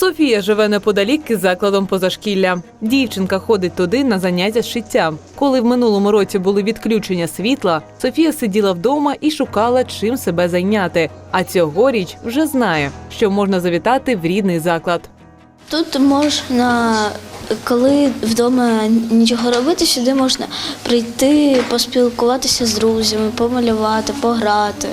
Софія живе неподалік із закладом позашкілля. Дівчинка ходить туди на заняття з шиття. Коли в минулому році були відключення світла, Софія сиділа вдома і шукала, чим себе зайняти. А цьогоріч вже знає, що можна завітати в рідний заклад. Тут можна, коли вдома нічого робити, сюди можна прийти, поспілкуватися з друзями, помалювати, пограти.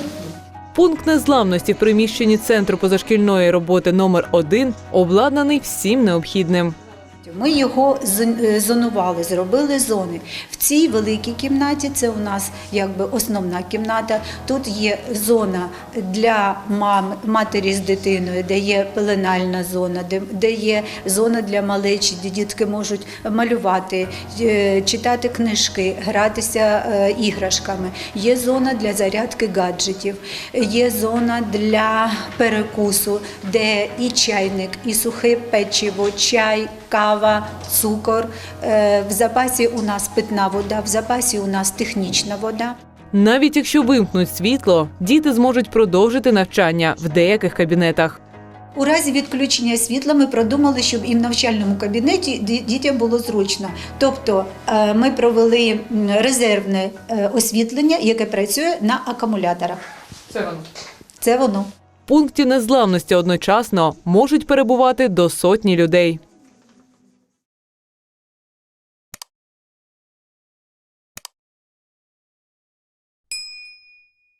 Пункт незламності в приміщенні центру позашкільної роботи номер 1 обладнаний всім необхідним. Ми його е, зонували, зробили зони. В цій великій кімнаті це у нас якби основна кімната. Тут є зона для мам, матері з дитиною, де є пеленальна зона, де, є зона для малечі, де дітки можуть малювати, е, читати книжки, гратися е, іграшками. Є зона для зарядки гаджетів, є зона для перекусу, де і чайник, і сухе печиво, чай, кава, цукор. Е, В запасі у нас питна вода, в запасі у нас технічна вода. Навіть якщо вимкнуть світло, діти зможуть продовжити навчання в деяких кабінетах. У разі відключення світла ми продумали, щоб і в навчальному кабінеті дітям було зручно. Тобто е, ми провели резервне е, освітлення, яке працює на акумуляторах. Це воно. Це воно. В пункті незламності одночасно можуть перебувати до сотні людей.